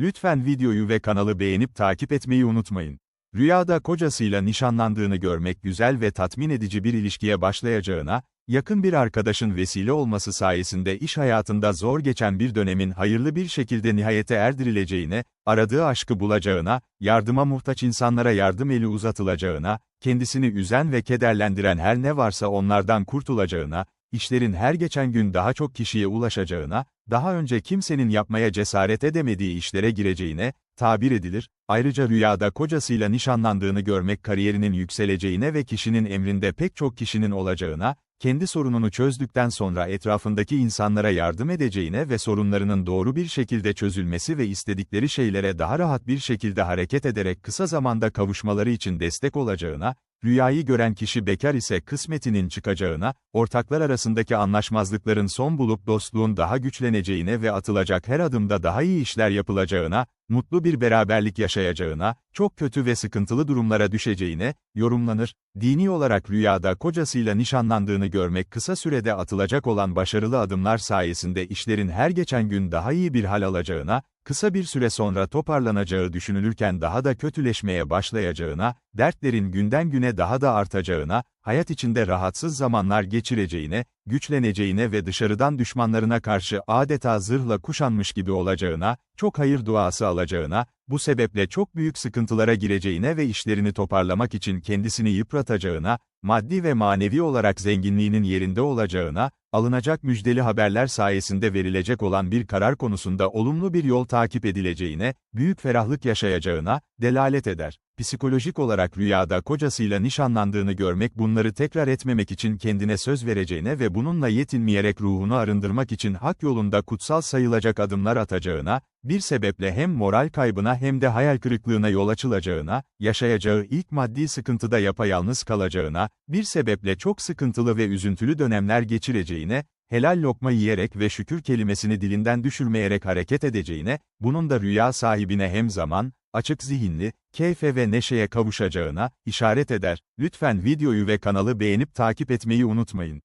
Lütfen videoyu ve kanalı beğenip takip etmeyi unutmayın. Rüyada kocasıyla nişanlandığını görmek güzel ve tatmin edici bir ilişkiye başlayacağına, yakın bir arkadaşın vesile olması sayesinde iş hayatında zor geçen bir dönemin hayırlı bir şekilde nihayete erdirileceğine, aradığı aşkı bulacağına, yardıma muhtaç insanlara yardım eli uzatılacağına, kendisini üzen ve kederlendiren her ne varsa onlardan kurtulacağına, işlerin her geçen gün daha çok kişiye ulaşacağına, daha önce kimsenin yapmaya cesaret edemediği işlere gireceğine, tabir edilir, ayrıca rüyada kocasıyla nişanlandığını görmek kariyerinin yükseleceğine ve kişinin emrinde pek çok kişinin olacağına, kendi sorununu çözdükten sonra etrafındaki insanlara yardım edeceğine ve sorunlarının doğru bir şekilde çözülmesi ve istedikleri şeylere daha rahat bir şekilde hareket ederek kısa zamanda kavuşmaları için destek olacağına, rüyayı gören kişi bekar ise kısmetinin çıkacağına, ortaklar arasındaki anlaşmazlıkların son bulup dostluğun daha güçleneceğine ve atılacak her adımda daha iyi işler yapılacağına, mutlu bir beraberlik yaşayacağına, çok kötü ve sıkıntılı durumlara düşeceğine, yorumlanır. Dini olarak rüyada kocasıyla nişanlandığını görmek kısa sürede atılacak olan başarılı adımlar sayesinde işlerin her geçen gün daha iyi bir hal alacağına, kısa bir süre sonra toparlanacağı düşünülürken daha da kötüleşmeye başlayacağına, dertlerin günden güne daha da artacağına, hayat içinde rahatsız zamanlar geçireceğine, güçleneceğine ve dışarıdan düşmanlarına karşı adeta zırhla kuşanmış gibi olacağına, çok hayır duası alacağına, bu sebeple çok büyük sıkıntılara gireceğine ve işlerini toparlamak için kendisini yıpratacağına, maddi ve manevi olarak zenginliğinin yerinde olacağına, alınacak müjdeli haberler sayesinde verilecek olan bir karar konusunda olumlu bir yol takip edileceğine, büyük ferahlık yaşayacağına, delalet eder. Psikolojik olarak rüyada kocasıyla nişanlandığını görmek bunları tekrar etmemek için kendine söz vereceğine ve bununla yetinmeyerek ruhunu arındırmak için hak yolunda kutsal sayılacak adımlar atacağına, bir sebeple hem moral kaybına hem de hayal kırıklığına yol açılacağına, yaşayacağı ilk maddi sıkıntıda yapayalnız kalacağına, bir sebeple çok sıkıntılı ve üzüntülü dönemler geçireceğine, helal lokma yiyerek ve şükür kelimesini dilinden düşürmeyerek hareket edeceğine, bunun da rüya sahibine hem zaman, açık zihinli, keyfe ve neşeye kavuşacağına, işaret eder. Lütfen videoyu ve kanalı beğenip takip etmeyi unutmayın.